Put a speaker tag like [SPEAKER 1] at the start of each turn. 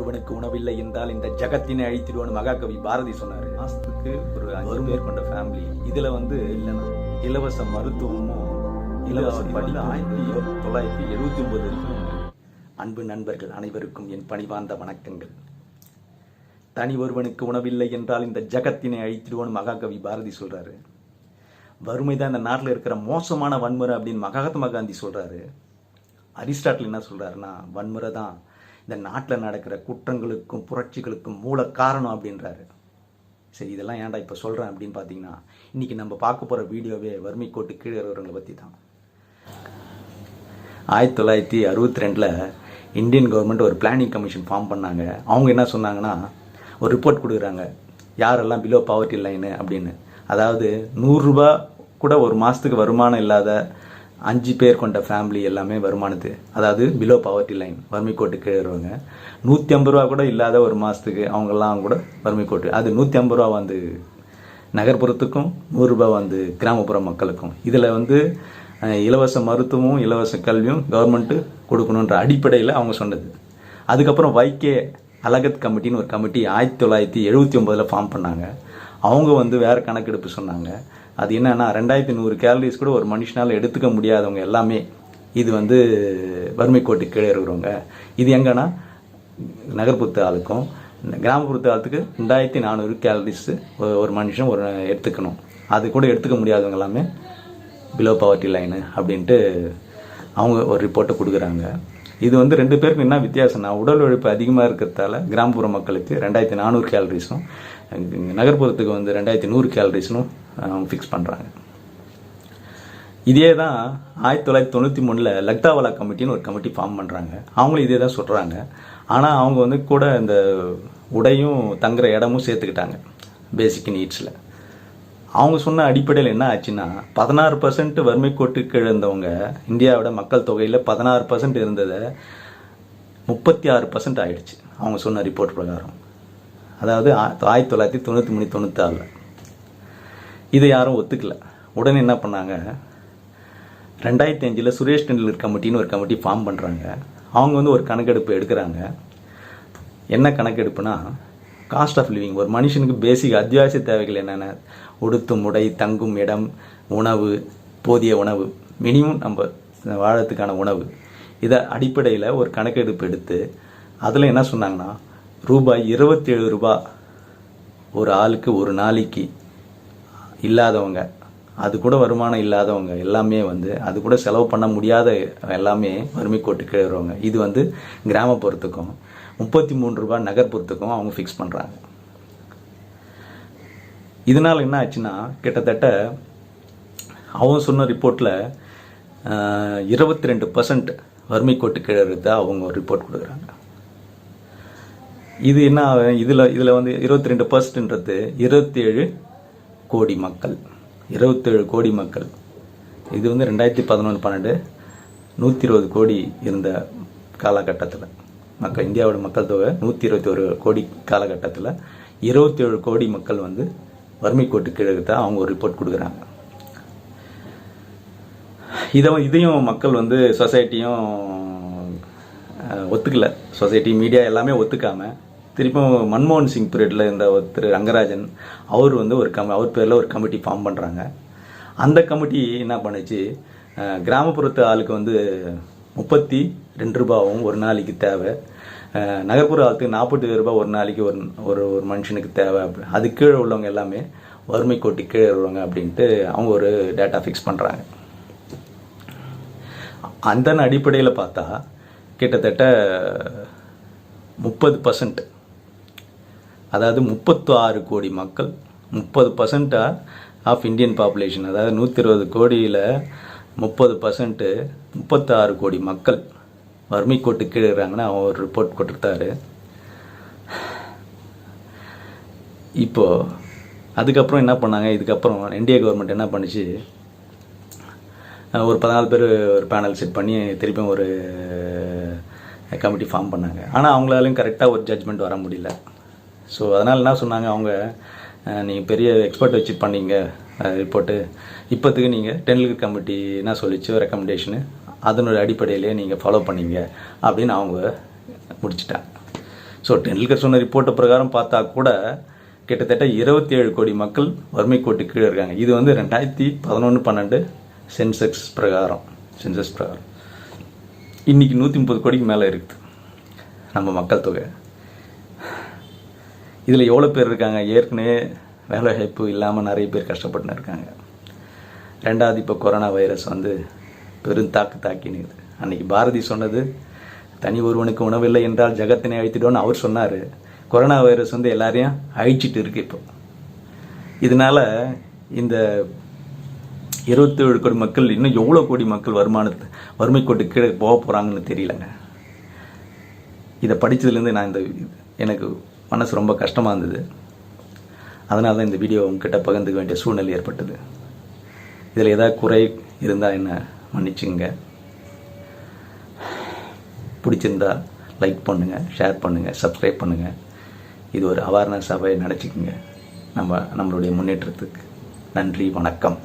[SPEAKER 1] ஒருவனுக்கு உணவில்லை என்றால் இந்த ஜகத்தினை அழித்திடுவோம் மகாகவி. பாரதி சொன்னாரு மாசத்துக்கு ஒரு அஞ்சு பேர் கொண்ட ஃபேமிலி இதுல வந்து இல்லைன்னா இலவச மருத்துவமும் இலவச படி ஆயிரத்தி தொள்ளாயிரத்தி எழுபத்தி ஒன்பது வரைக்கும் அன்பு நண்பர்கள் அனைவருக்கும் என் பணிவார்ந்த வணக்கங்கள். தனி ஒருவனுக்கு உணவில்லை என்றால் இந்த ஜகத்தினை அழித்திடுவோம் மகாகவி. பாரதி சொல்றாரு. வறுமை தான் இந்த நாட்டில் இருக்கிற மோசமான வன்முறை அப்படின்னு மகாத்மா காந்தி சொல்றாரு. அரிஸ்டாட்டில் என்ன சொல்றாருன்னா வன்முறை தான் இந்த நாட்டில் நடக்கிற குற்றங்களுக்கும் புரட்சிகளுக்கும் மூல காரணம் அப்படின்றாரு. சரி இதெல்லாம் ஏன்டா இப்போ சொல்கிறேன் அப்படின்னு பார்த்தீங்கன்னா இன்றைக்கி நம்ம பார்க்க போகிற வீடியோவே வறுமை கோட்டு கீழே இருக்கிறவங்களை பற்றி தான். ஆயிரத்தி தொள்ளாயிரத்தி அறுபத்தி ரெண்டில் இந்தியன் கவர்மெண்ட் ஒரு பிளானிங் கமிஷன் ஃபார்ம் பண்ணாங்க. அவங்க என்ன சொன்னாங்கன்னா ஒரு ரிப்போர்ட் கொடுக்குறாங்க. யாரெல்லாம் பிலோ பாவர்ட்டி லைனு அப்படின்னு. அதாவது நூறுரூபா கூட ஒரு மாதத்துக்கு வருமானம் இல்லாத அஞ்சு பேர் கொண்ட ஃபேமிலி எல்லாமே வருமானத்து அதாவது பிலோ பவர்ட்டி லைன் வறுமை கோட்டு கீழே வருவாங்க. நூற்றி ஐம்பது ரூபா கூட இல்லாத ஒரு மாதத்துக்கு அவங்கெல்லாம் கூட வறுமை கோட்டு. அது நூற்றி ஐம்பது ரூபா வந்து நகர்ப்புறத்துக்கும் நூறுரூபா வந்து கிராமப்புற மக்களுக்கும். இதில் வந்து இலவச மருத்துவமும் இலவச கல்வியும் கவர்மெண்ட்டு கொடுக்கணுன்ற அடிப்படையில் அவங்க சொன்னது. அதுக்கப்புறம் வைகே அலகத் கமிட்டின்னு ஒரு கமிட்டி ஆயிரத்தி தொள்ளாயிரத்தி எழுபத்தி ஒம்போதில் ஃபார்ம் பண்ணாங்க. அவங்க வந்து வேறு கணக்கெடுப்பு சொன்னாங்க. அது என்னென்னா ரெண்டாயிரத்தி நூறு கேலரிஸ் கூட ஒரு மனுஷனால் எடுத்துக்க முடியாதவங்க எல்லாமே இது வந்து வறுமை கோட்டுக்கு கீழே இருக்கிறவங்க. இது எங்கன்னா நகர்ப்புறத்து ஆளுக்கும் கிராமப்புறத்து ஆளுக்கு ரெண்டாயிரத்தி நானூறு கேலரிஸ் ஒரு மனுஷன் ஒரு எடுத்துக்கணும். அது கூட எடுத்துக்க முடியாதவங்க எல்லாமே பிலோ பவர்ட்டி லைனு அப்படின்ட்டு அவங்க ஒரு ரிப்போர்ட்டை கொடுக்குறாங்க. இது வந்து ரெண்டு பேருக்கும் என்ன வித்தியாசம்னா உடல் உழைப்பு அதிகமாக இருக்கிறதால கிராமப்புற மக்களுக்கு ரெண்டாயிரத்தி நானூறு கேலரிஸும் நகர்ப்புறத்துக்கு வந்து ரெண்டாயிரத்தி நூறு கேலரிஸ்னும் ஃபிக்ஸ் பண்ணுறாங்க இதே தான் ஆயிரத்தி தொள்ளாயிரத்தி தொண்ணூற்றி மூணில் லக்தாவாலா கமிட்டின்னு ஒரு கமிட்டி ஃபார்ம் பண்ணுறாங்க அவங்களும் இதே தான் சொல்கிறாங்க ஆனால் அவங்க வந்து கூட இந்த உடையும் தங்குற இடமும் சேர்த்துக்கிட்டாங்க பேசிக் நீட்ஸில் அவங்க சொன்ன அடிப்படையில் என்ன ஆச்சுன்னா பதினாறு பர்சன்ட் வறுமை கோட்டுக்கு இருந்தவங்க இந்தியாவோட மக்கள் தொகையில் பதினாறு பர்சன்ட் இருந்ததை முப்பத்தி ஆறு பர்சன்ட் ஆயிடுச்சு அவங்க சொன்ன ரிப்போர்ட் பிரகாரம். அதாவது ஆ- ஆயிரத்தி தொள்ளாயிரத்தி தொண்ணூற்றி மூணு தொண்ணூத்தாறில். இதை யாரும் ஒத்துக்கல. உடனே என்ன பண்ணாங்க ரெண்டாயிரத்தி அஞ்சில் சுரேஷ் டெண்டுல்கர் கமிட்டின்னு ஒரு கமிட்டி ஃபார்ம் பண்ணுறாங்க அவங்க வந்து ஒரு கணக்கெடுப்பு எடுக்கிறாங்க. என்ன கணக்கெடுப்புனா காஸ்ட் ஆஃப் லிவிங் ஒரு மனுஷனுக்கு பேசிக் அத்தியாவசிய தேவைகள் என்னென்ன? உடுத்தும் உடை தங்கும் இடம் உணவு போதிய உணவு. மினிமம் நம்ம வாழறதுக்கான உணவு. இதை அடிப்படையில் ஒரு கணக்கெடுப்பு எடுத்து அதில் என்ன சொன்னாங்கன்னா ரூபாய் இருபத்தேழு ரூபா ஒரு ஆளுக்கு ஒரு நாளைக்கு இல்லாதவங்க அது கூட வருமானம் இல்லாதவங்க எல்லாமே வந்து அது கூட செலவு பண்ண முடியாத எல்லாமே வறுமை கோட்டு கீழே இது வந்து கிராமப்புறத்துக்கும் முப்பத்தி மூணு ரூபாய் நகர்ப்புறத்துக்கும் அவங்க ஃபிக்ஸ் பண்ணுறாங்க இதனால் என்ன ஆச்சுன்னா கிட்டத்தட்ட அவங்க சொன்ன ரிப்போர்ட்டில் இருபத்தி ரெண்டு பர்சன்ட் வறுமை கோட்டு கீழே இருந்தா அவங்க ஒரு ரிப்போர்ட் கொடுக்குறாங்க. இது என்ன இதில் இதில் வந்து இருபத்தி ரெண்டு பர்சன்ட்ன்றது இருபத்தேழு கோடி மக்கள். இருபத்தேழு கோடி மக்கள். இது வந்து ரெண்டாயிரத்தி பதினொன்று பன்னெண்டு நூற்றி இருபது கோடி இருந்த காலகட்டத்தில். மக்கள் இந்தியாவோட மக்கள் தொகை நூற்றி இருபத்தி ஒரு கோடி காலகட்டத்தில் இருபத்தேழு கோடி மக்கள் வந்து வறுமை கோட்டு கீழே தான் அவங்க ஒரு ரிப்போர்ட் கொடுக்குறாங்க. இதை இதையும் மக்கள் வந்து சொசைட்டியும் ஒத்துக்கல. சொசைட்டி மீடியா எல்லாமே ஒத்துக்காமல் திருப்பியும் மன்மோகன் சிங் பீரியடில் இருந்த ஒருத்தர் ரங்கராஜன் அவர் வந்து ஒரு கம் அவர் பேரில் ஒரு கமிட்டி ஃபார்ம் பண்ணுறாங்க அந்த கமிட்டி என்ன பண்ணுச்சு? கிராமப்புறத்து ஆளுக்கு வந்து முப்பத்தி ரெண்டு ரூபாவும் ஒரு நாளைக்கு தேவை. நகர்ப்புற ஆளுக்கு நாற்பத்தி ரூபாய் ஒரு நாளைக்கு ஒரு ஒரு ஒரு மனுஷனுக்கு தேவை. அப்படி அது கீழே உள்ளவங்க எல்லாமே வறுமை கோட்டி கீழே உள்ளவங்க அப்படின்ட்டு அவங்க ஒரு டேட்டா ஃபிக்ஸ் பண்ணுறாங்க அந்த அடிப்படையில் பார்த்தா கிட்டத்தட்ட முப்பது பர்சன்ட் அதாவது முப்பத்து ஆறு கோடி மக்கள் முப்பது பர்சன்ட்டாக ஆஃப் இந்தியன் பாப்புலேஷன் அதாவது நூற்றி இருபது கோடியில் முப்பது பர்சன்ட்டு முப்பத்தாறு கோடி மக்கள் வறுமை கோட்டு கீழே இருக்கிறாங்கன்னு அவன் ஒரு ரிப்போர்ட் கொடுத்துருத்தாரு இப்போ அதுக்கப்புறம் என்ன பண்ணாங்க? இதுக்கப்புறம் என்டிஏ கவர்மெண்ட் என்ன பண்ணுச்சு? ஒரு பதினாலு பேர் ஒரு பேனல் செட் பண்ணி திருப்பியும் ஒரு கமிட்டி ஃபார்ம் பண்ணாங்க. ஆனால் அவங்களாலையும் கரெக்டாக ஒரு ஜட்ஜ்மெண்ட் வர முடியல. ஸோ அதனால் என்ன சொன்னாங்க? அவங்க நீங்கள் பெரிய எக்ஸ்பர்ட் வச்சு பண்ணீங்க ரிப்போர்ட்டு இப்போத்துக்கு நீங்கள் டென்லுக்கு கமிட்டி என்ன சொல்லிச்சு? ரெக்கமெண்டேஷனு அதனுடைய அடிப்படையிலே நீங்கள் ஃபாலோ பண்ணீங்க அப்படின்னு அவங்க முடிச்சிட்டாங்க. ஸோ டெண்டுல்கர் சொன்ன ரிப்போர்ட்டை பிரகாரம் பார்த்தா கூட கிட்டத்தட்ட இருபத்தி ஏழு கோடி மக்கள் வறுமை கோட்டு கீழே இருக்காங்க. இது வந்து ரெண்டாயிரத்தி பதினொன்று பன்னெண்டு சென்செக்ஸ் பிரகாரம். சென்சஸ் பிரகாரம். இன்னைக்கு நூற்றி முப்பது கோடிக்கு மேலே இருக்குது. நம்ம மக்கள் தொகை. இதில் எவ்வளோ பேர் இருக்காங்க? ஏற்கனவே வேலை வாய்ப்பு இல்லாமல் நிறைய பேர் கஷ்டப்பட்டுன்னு இருக்காங்க. ரெண்டாவது இப்போ கொரோனா வைரஸ் வந்து பெரும் தாக்கு தாக்கினுது. அன்னைக்கு பாரதி சொன்னது தனி ஒருவனுக்கு உணவில்லை என்றால் ஜகத்தினை அழித்திடும்னு அவர் சொன்னார். கொரோனா வைரஸ் வந்து எல்லாரையும் அழிச்சிட்டு இருக்கு இப்போ. இதனால இந்த இருபத்தேழு கோடி மக்கள் இன்னும் எவ்வளோ கோடி மக்கள் வருமானத்து வறுமை கோட்டு கீழே போக போகிறாங்கன்னு தெரியலங்க. இதை படித்ததுலேருந்து நான் இந்த எனக்கு மனசு ரொம்ப கஷ்டமாக இருந்தது. அதனால தான் இந்த வீடியோ உங்ககிட்ட பகிர்ந்துக்க வேண்டிய சூழ்நிலை ஏற்பட்டது. இதில் ஏதாவது குறை இருந்தால் என்ன? மன்னிச்சுங்க. பிடிச்சிருந்தா லைக் பண்ணுங்கள் ஷேர் பண்ணுங்கள் சப்ஸ்கிரைப் பண்ணுங்கள் இது ஒரு அவேர்னஸாகவே நினச்சிக்கோங்க நம்ம நம்மளுடைய முன்னேற்றத்துக்கு. நன்றி வணக்கம்.